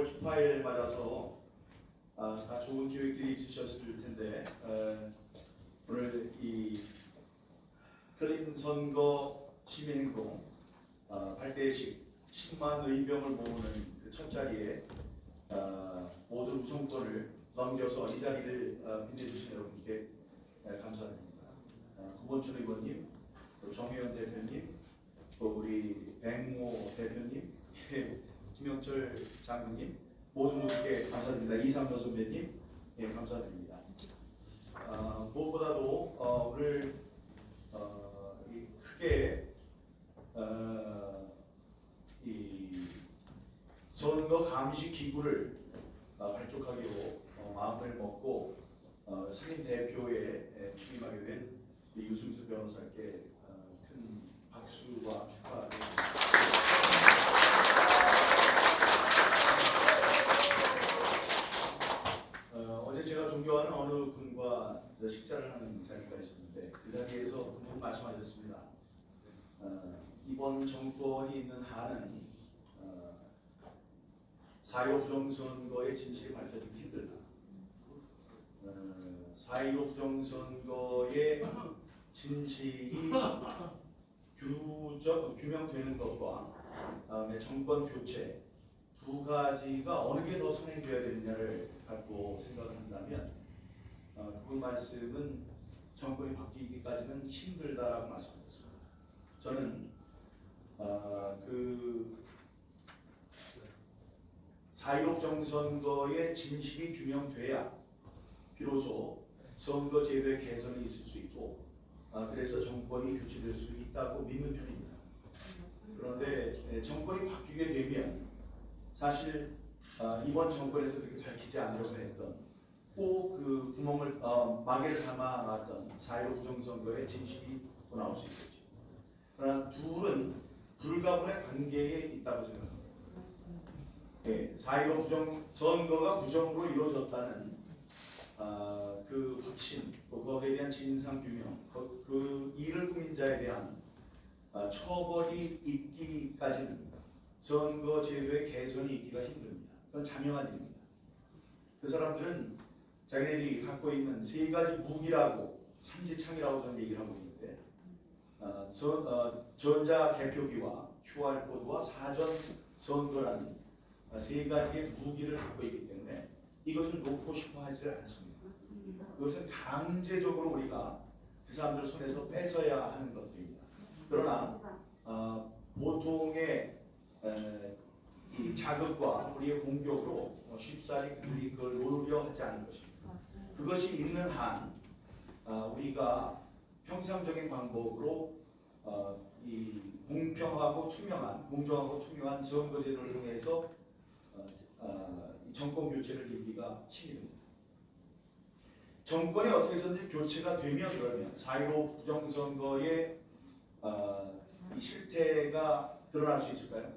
6월 축하일 맞아서 아, 다 좋은 기획들이 있으셨을 텐데 어, 오늘 이 클린 선거 시민행동 아, 8대식 10만 의병을 모으는 그 첫 자리에 아, 모든 우선권을 넘겨서 이 자리를 아, 빛내주신 여러분께 네, 감사드립니다. 아, 구본춘 의원님, 또 정혜연 대표님, 또 우리 백모 대표님, 김영철 장군님 모두 모두께 감사드립니다. 이상도 선배님, 예, 감사드립니다. 아, 무엇보다도 어, 오늘 어, 이 크게 어, 이 선거 감시 기구를 어, 발족하기로 어, 마음을 먹고 어, 상임 대표에 에, 취임하게 된이 유승수 변호사께 어, 큰 박수와 어, 어제 제가 존경하는 어느 분과 식사를 하는 자리가 있었는데 그 자리에서 그분 말씀하셨습니다. 어, 이번 정권이 있는 한은 어, 4.15 부정선거의 진실이 밝혀지기 힘들다. 어, 4.15 부정선거의 진실이 규정, 규명되는 것과 다음에 정권 교체 두 가지가 어느 게 더 선행되어야 되느냐를 갖고 생각을 한다면 어, 그 말씀은 정권이 바뀌기까지는 힘들다라고 말씀하셨습니다. 저는 어, 그4.15 정선거의 진실이 규명돼야 비로소 선거 제도의 개선이 있을 수 있고 아, 그래서 정권이 교체될 수 있다고 믿는 편입니다. 그런데 예, 정권이 바뀌게 되면 사실 아, 이번 정권에서 그렇게 밝히지 않으려고 했던 꼭 그 구멍을 어, 마개를 담아놨던 4.15 부정선거의 진실이 또 나올 수 있겠죠. 그러나 둘은 불가분의 관계에 있다고 생각합니다. 예, 4.15 부정 선거가 부정으로 이루어졌다는 아, 그 확신, 또 거기에 대한 진상 규명, 그, 그 이를 꾸민 자에 대한 아, 처벌이 있기까지는 선거 제도의 개선이 있기가 힘듭니다. 그건 자명한 일입니다. 그 사람들은 자기네들이 갖고 있는 세 가지 무기라고 삼지창이라고 저는 얘기를 하고 있는데 어, 전, 어, 전자 개표기와 QR 코드와 사전 선거라는 어, 세 가지의 무기를 갖고 있기 때문에 이것을 놓고 싶어 하지 않습니다. 그것은 강제적으로 우리가 그 사람들 손에서 뺏어야 하는 것들입니다. 그러나 어, 보통의 에, 이 자극과 우리의 공격으로 어, 쉽사리 그들이 그걸 노려 하지 않는 것입니다. 그것이 있는 한 어, 우리가 평상적인 방법으로 어, 이 공평하고 투명한 공정하고 투명한 선거제도를 통해서 어, 어, 이 정권 교체를 이루기가 힘이 듭니다. 정권이 어떻게 해서든지 교체가 되면 그러면 4.15 부정선거의 어, 이 실태가 드러날 수 있을까요?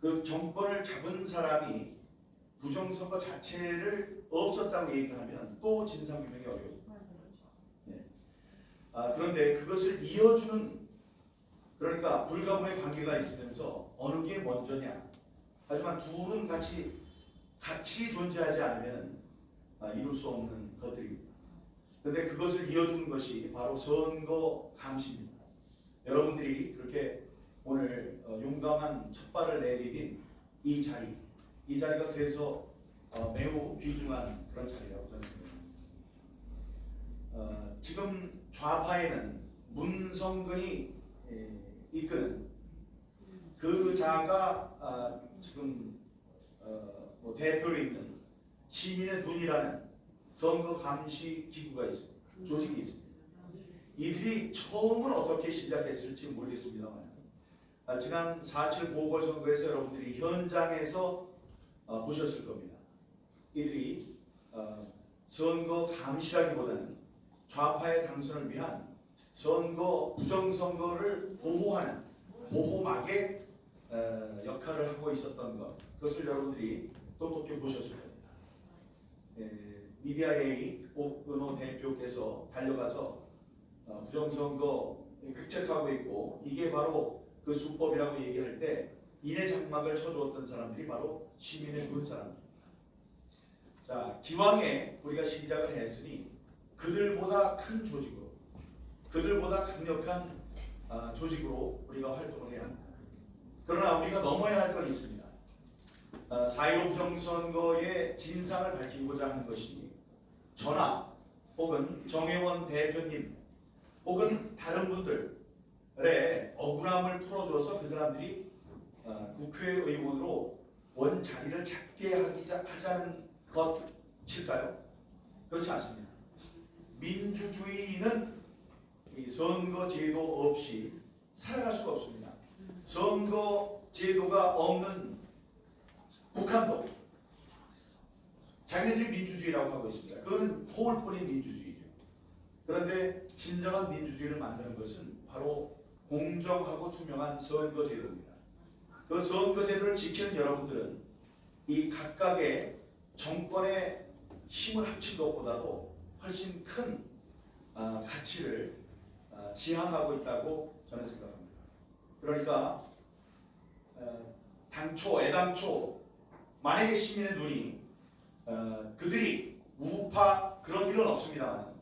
그 정권을 잡은 사람이 부정선거 자체를 없었다고 얘기하면 또 진상규명이 어려워집니다. 아, 그런데 그것을 이어주는 그러니까 불가분의 관계가 있으면서 어느 게 먼저냐 하지만 둘은 같이 같이 존재하지 않으면 아, 이룰 수 없는 것들입니다. 그런데 그것을 이어주는 것이 바로 선거 감시입니다. 여러분들이 그렇게 오늘 어, 용감한 첫 발을 내디딘 이 자리, 이 자리가 그래서 어, 매우 귀중한 그런 자리라고 저는 생각합니다. 어, 지금 좌파에는 문성근이 에, 이끄는 그 자가 아, 지금 어, 뭐 대표로 있는 시민의 눈이라는 선거 감시 기구가 있습니다. 조직이 있습니다. 이들이 처음은 어떻게 시작했을지 모르겠습니다만 아, 지난 4.7 보궐선거에서 여러분들이 현장에서 어, 보셨을 겁니다. 이들이 어, 선거 감시라기보다는 좌파의 당선을 위한 선거 부정선거를 보호하는 보호막의 어, 역할을 하고 있었던 것 그것을 여러분들이 똑똑히 보셨을 겁니다. 에, 미디어A 옥근호 대표께서 달려가서 어, 부정선거 획책하고 있고 이게 바로 그 수법이라고 얘기할 때 인의 장막을 쳐주었던 사람들이 바로 시민의 군 사람들. 자 기왕에 우리가 시작을 했으니 그들보다 큰 조직으로, 그들보다 강력한 아, 조직으로 우리가 활동을 해야 한다. 그러나 우리가 넘어야 할 건 있습니다. 아, 4.15 부정선거의 진상을 밝히고자 하는 것이 전하 혹은 정혜원 대표님 혹은 다른 분들의 억울함을 풀어줘서 그 사람들이 어, 국회의원으로 원 자리를 찾게 하기자, 하자는 것일까요? 그렇지 않습니다. 민주주의는 이 선거 제도 없이 살아갈 수가 없습니다. 선거 제도가 없는 북한도 자기네들이 민주주의라고 하고 있습니다. 그거는 포울뿐인 민주주의죠. 그런데 진정한 민주주의를 만드는 것은 바로 공정하고 투명한 선거 제도입니다. 그 선거 제도를 지키는 여러분들은 이 각각의 정권의 힘을 합친 것보다도 훨씬 큰 아, 가치를 아, 지향하고 있다고 저는 생각합니다. 그러니까 어, 당초 애당초 만약에 시민의 눈이 어, 그들이 우파 그런 일은 없습니다만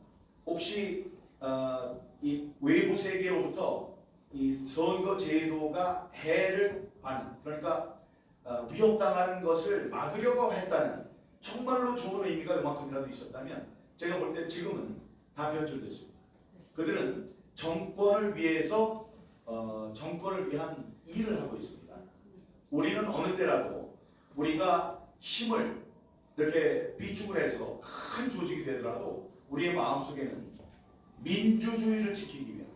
혹시 어, 이 외부 세계로부터 이 선거 제도가 해를 받는 그러니까 어, 위협당하는 것을 막으려고 했다는 정말로 좋은 의미가 이만큼이라도 있었다면 제가 볼 때 지금은 다 변질됐습니다. 그들은 정권을 위해서 어, 정권을 위한 일을 하고 있습니다. 우리는 어느 때라도 우리가 힘을 이렇게 비축을 해서 큰 조직이 되더라도 우리의 마음속에는 민주주의를 지키기 위한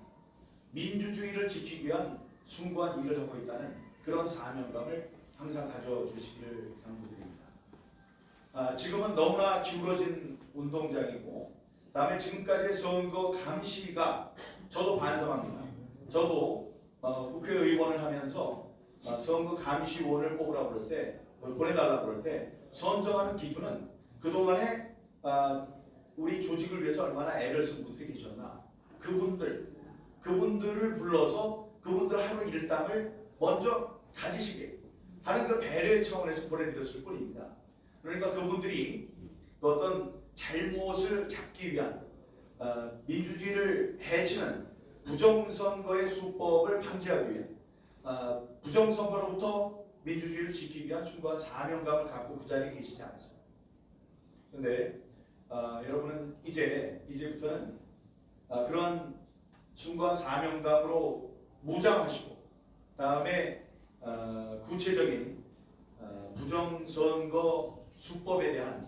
민주주의를 지키기 위한 숭고한 일을 하고 있다는 그런 사명감을 항상 가져주시기를 당부드립니다. 아, 지금은 너무나 기울어진 운동장이고 다음에 지금까지의 선거 감시가 저도 반성합니다. 저도 어, 국회의원을 하면서 어, 선거 감시원을 뽑으라고 그럴 때 어, 보내달라고 그럴 때 선정하는 기준은 그동안에 아, 우리 조직을 위해서 얼마나 애를 쓴 분들이 계셨나 그분들 그분들을 불러서 그분들 하루 일당을 먼저 가지시게 하는 그 배려의 차원에서 보내드렸을 뿐입니다. 그러니까 그분들이 그 어떤 잘못을 잡기 위한 어, 민주주의를 해치는 부정선거의 수법을 방지하기 위한 어, 부정선거로부터 민주주의를 지키기 위한 숭고한 사명감을 갖고 그 자리에 계시지 않았습니다. 그런데 어, 여러분은 이제 이제부터는 어, 그런 숭고한 사명감으로 무장하시고 다음에 어, 구체적인 어, 부정선거 수법에 대한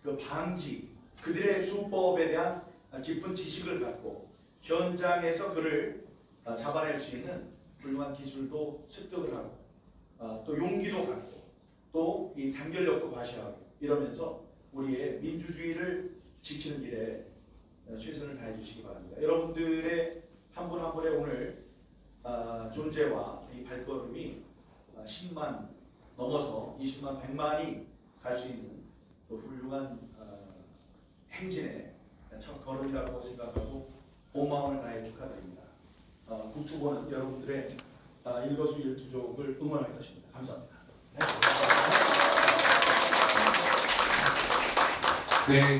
그 방지 그들의 수법에 대한 깊은 지식을 갖고 현장에서 그를 어, 잡아낼 수 있는 훌륭한 기술도 습득을 하고 어, 또 용기도 갖고 또 이 단결력도 과시하고 이러면서 우리의 민주주의를 지키는 길에 어, 최선을 다해 주시기 바랍니다. 여러분들의 한 분한 분의 오늘 아, 존재와 이 발걸음이 아, 10만 넘어서 20만, 100만이 갈 수 있는 또 훌륭한 어, 행진의 첫 걸음이라고 생각하고 고마움을 다해 축하드립니다. 어, 국투보는 여러분들의 아, 일거수일투족을 응원할 것입니다. 감사합니다. 네,